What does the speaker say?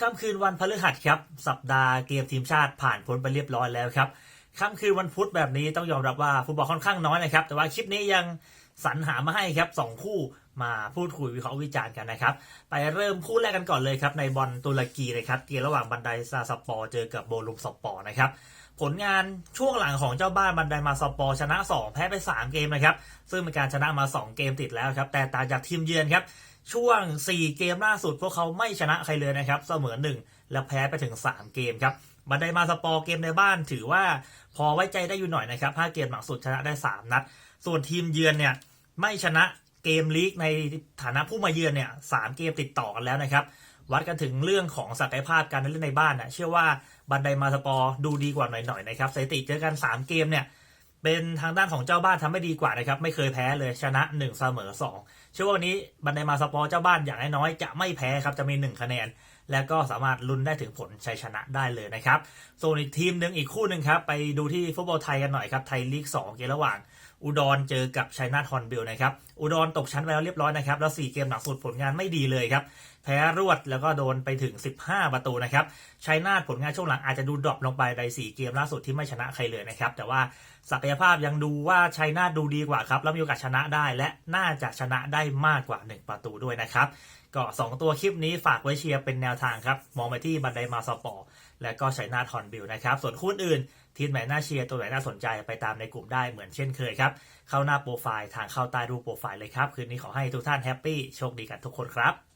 ค่ำคืนวันพฤหัสครับ สัปดาห์เกมทีมชาติผ่านพ้นไปเรียบร้อยแล้วครับค่ำคืนวันพุธแบบนี้ต้องยอมรับว่าฟุตบอลค่อนข้างน้อยนะครับ แต่ว่าคลิปนี้ยังสรรหามาให้ครับสองคู่มาพูดคุยวิเคราะห์วิจารณ์กันนะครับ ไปเริ่มคู่แรกกันก่อนเลยครับในบอลตุรกีนะครับเกมระหว่างบันไดซาสปอร์เจอกับโบลุมสปอร์นะครับ ผลงานช่วงหลังของเจ้าบ้านบันไดมาสปอร์ชนะ 2 แพ้ไป 3 เกมนะครับซึ่งเป็นการชนะมา 2 เกมติดแล้วครับแต่ต่างจากทีมเยือนครับช่วง 4 เกมล่าสุดพวกเขาไม่ชนะใครเลยนะครับเสมอ 1 และแพ้ไปถึง 3 เกมครับบันไดมาสปอร์เกมในบ้านถือว่าพอไว้ใจได้อยู่หน่อยนะครับ5เกมหลังสุดชนะได้ 3 นัด ส่วนทีมเยือนเนี่ยไม่ชนะเกมลีกในฐานะผู้มาเยือนเนี่ยสามเกมติดต่อกันแล้วนะครับ วัดกันถึงเรื่องของศักยภาพการเล่นในบ้านนะเชื่อว่าบันไดมาสปอร์ดูดีกว่าหน่อยๆนะครับสถิติเจอกัน 3 เกมเนี่ยเป็นทางด้านของเจ้าบ้านทำไม่ดีกว่านะครับไม่เคยแพ้เลยชนะ1เสมอ2เชื่อว่าวันนี้บันไดมาสปอร์เจ้าบ้านอย่างน้อยๆจะไม่แพ้ครับจะมี 1 คะแนน แล้วก็สามารถลุ้นได้ถึงผลชัยชนะได้เลยนะครับส่วนอีกทีมหนึ่งอีกคู่หนึ่งครับไปดูที่ฟุตบอลไทยกันหน่อยครับไทยลีก2เกมระหว่าง อุดรเจอกับชัยนาทฮอนบิลนะครับ อุดรตกชั้นไปแล้วเรียบร้อยนะครับ แล้ว 4 เกมหลังสุดผลงานไม่ดีเลยครับ แพ้รวดแล้วก็โดนไปถึง 15 ประตูนะครับชัยนาทผลงานช่วงหลังอาจจะดูดรอปลงไปใน 4 เกมล่าสุดที่ไม่ชนะใครเลยนะครับ แต่ว่าศักยภาพยังดูว่าชัยนาทดูดีกว่าครับ แล้วมีโอกาสชนะได้ และน่าจะชนะได้มากกว่า 1 ประตูด้วยนะครับ ก็ 2 ตัวคลิปนี้ฝากไว้เชียร์เป็นแนวทางครับ มองไปที่บันไดมาสปอร์และก็ชัยนาทฮอนบิลนะครับ ส่วนคู่อื่น ทีมไหนน่าเชียร์ตัวไหนน่าสนใจไปตามในกลุ่มได้เหมือนเช่นเคยครับ เข้าหน้าโปรไฟล์ทางเข้าใต้รูปโปรไฟล์เลยครับ คืนนี้ขอให้ทุกท่านแฮปปี้โชคดีกันทุกคนครับ